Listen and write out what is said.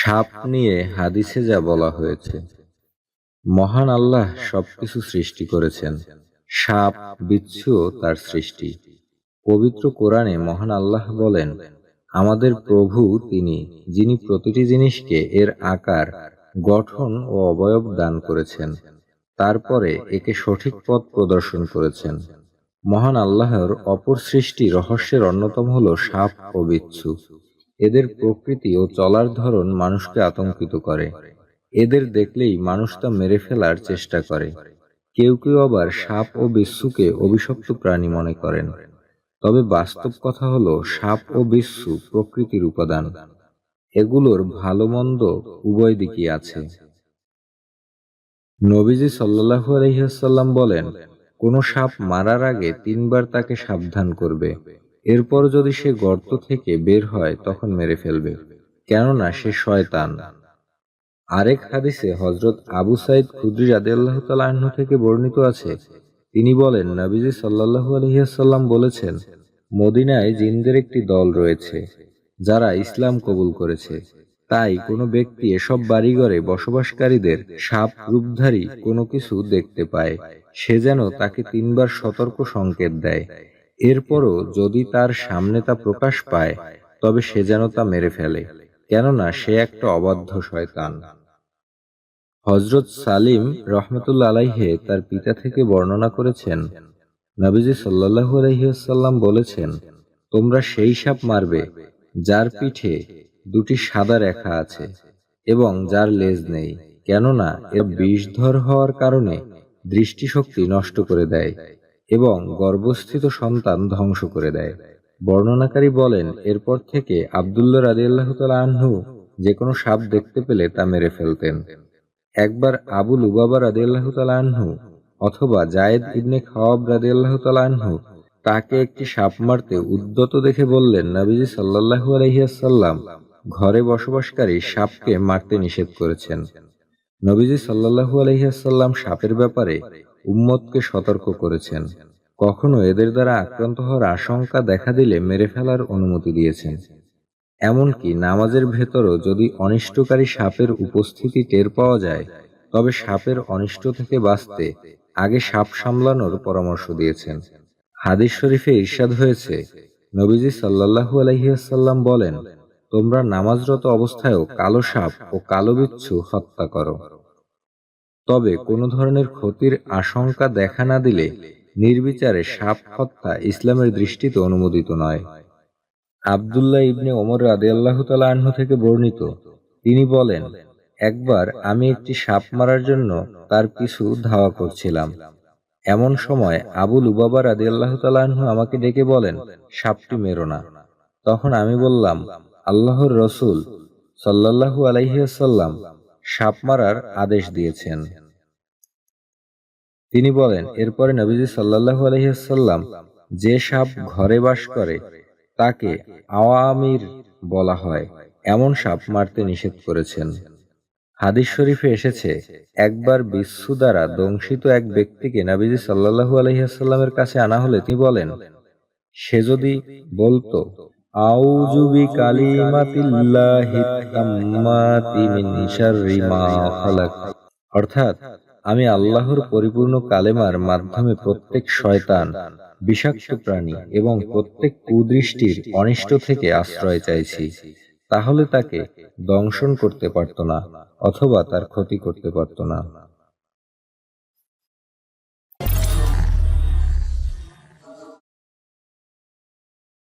সাপ নিয়ে হাদিসে যা বলা হয়েছে। মহান আল্লাহ সবকিছু সৃষ্টি করেছেন। সাপ বিচ্ছুও তার সৃষ্টি। পবিত্র কোরআনে মহান আল্লাহ বলেন, আমাদের প্রভু তিনি, যিনি প্রতিটি জিনিসকে এর আকার, গঠন ও অবয়ব দান করেছেন, তারপরে একে সঠিক পথ প্রদর্শন করেছেন। মহান আল্লাহর অপর সৃষ্টি রহস্যের অন্যতম হল সাপ ও বিচ্ছু। এদের প্রকৃতি ও চলার ধরন মানুষকে আতঙ্কিত করে। এদের দেখলেই মানুষ তা মেরে ফেলার চেষ্টা করে। কেউ কেউ আবার সাপ ও বিচ্ছুকে অভিশপ্ত প্রাণী মনে করেন। তবে বাস্তব কথা হলো, সাপ ও বিচ্ছু প্রকৃতির উপাদান। এগুলোর ভালো মন্দ উভয় দিকই আছে। নবীজি সাল্লাহু আলহিহাসাল্লাম বলেন, কোনো সাপ মারার আগে তিনবার তাকে সাবধান করবে। এরপর যদি সে গর্ত থেকে বের হয়, তখন মেরে ফেলবে। কেননা সে শয়তান। আরেক হাদিসে হজরত আবু সাইদ খুদ্রি রাদে আল্লাহ তালাহ থেকে বর্ণিত আছে। তিনি বলেন, নবীজি সাল্লাহু আলহিহাসাল্লাম বলেছেন, মদিনায় জিনদের একটি দল রয়েছে, যারা ইসলাম কবুল করেছে। তাই কোনো ব্যক্তি এসব বাড়িঘরে বসবাসকারীদের সাপ, রূপধারী কোনো কিছু দেখতে পায়। সে যেন তাকে তিনবার সতর্ক সংকেত দেয়। এরপরও যদি তার সামনে তা প্রকাশ পায়, তবে সে যেন তা মেরে ফেলে, কেননা সে একটা অবাধ্য শয়তান। হজরত সালিম রহমতুল্লা আলাইহে তার পিতা থেকে বর্ণনা করেছেন, নবীজি সাল্লাহু আলহিহাল্লাম বলেছেন, তোমরা সেই সাপ মারবে, যার পিঠে দুটি সাদা রেখা আছে এবং যার লেজ নেই, কেননা এর বিষধর হওয়ার কারণে দৃষ্টিশক্তি নষ্ট করে দেয়। এবং গর্ভস্থিত সন্তান ধ্বংস করে দেয়। বর্ণনাকারী বলেন, এরপর থেকে আবদুল্লাহ রাজি আল্লাহ আহ্নু যে কোনো সাপ দেখতে পেলে তা মেরে ফেলতেন। একবার আবুল উবাবা রাজি আল্লাহ আহ্নু অথবা জায়েদ ইবনে খাওয়াব রাজি আল্লাহ আহ্নু তাকে একটি সাপ মারতে উদ্যত দেখে বললেন, নবীজি সাল্লাহু আলহিয়াসাল্লাম ঘরে বসবাসকারী সাপকে মারতে নিষেধ করেছেন। নবীজি সাল্লাহু আলহিহাসাল্লাম সাপের ব্যাপারে উম্মতকে সতর্ক করেছেন। কখনো এদের দ্বারা আক্রান্ত হওয়ার আশঙ্কা দেখা দিলে মেরে ফেলার অনুমতি দিয়েছেন। এমনকি নামাজের ভেতরও যদি অনিষ্টকারী সাপের উপস্থিতি টের পাওয়া যায়, তবে সাপের অনিষ্ট থেকে বাঁচতে আগে সাপ সামলানোর পরামর্শ দিয়েছেন। হাদিস শরীফে ইরশাদ হয়েছে, নবীজি সাল্লাহু আলহিহাসাল্লাম বলেন, তোমরা নামাজরত অবস্থায়ও কালো সাপ ও কালো বিচ্ছু হত্যা করো। তবে কোনো ধরনের ক্ষতির আশঙ্কা দেখা না দিলে নির্বিচারে সাপ হত্যা ইসলামের দৃষ্টিতে অনুমোদিত নয়। আবদুল্লাহ ইবনে ওমর রাদে আল্লাহ আহ্ন থেকে বর্ণিত, তিনি বলেন, একবার আমি একটি সাপ মারার জন্য তার পিছু ধাওয়া করছিলাম। এমন সময় আবুল উবাবা রাদি আল্লাহ তালাহু আমাকে ডেকে বলেন, সাপটি মেরো না। তখন আমি বললাম, আল্লাহর রসুল সাল্লাহু আলাইসাল্লাম সাপ মারার আদেশ দিয়েছেন। তিনি বলেন, এরপরে নবীজি সাল্লাহু আলহিহাল্লাম যে সাপ ঘরে বাস করে, তাকে আওয়ামির বলা হয়। এমন সাপ মারতে নিষেধ করেছেন। হাদিস শরীফে এসেছে, একবার বিশ্বু দ্বারা দংশিত এক ব্যক্তিকে নাবিজি সাল্লাহু আলহিহাস্লামের কাছে আনা হলে তিনি বলেন, সে যদি বলতো অর্থাৎ, আমি আল্লাহর পরিপূর্ণ কালেমার মাধ্যমে প্রত্যেক শয়তান, বিষাক্ত প্রাণী এবং প্রত্যেক কুদৃষ্টির অনিষ্ট থেকে আশ্রয় চাইছি। তাহলে তাকে দংশন করতে পারত না অথবা তার ক্ষতি করতে পারত না।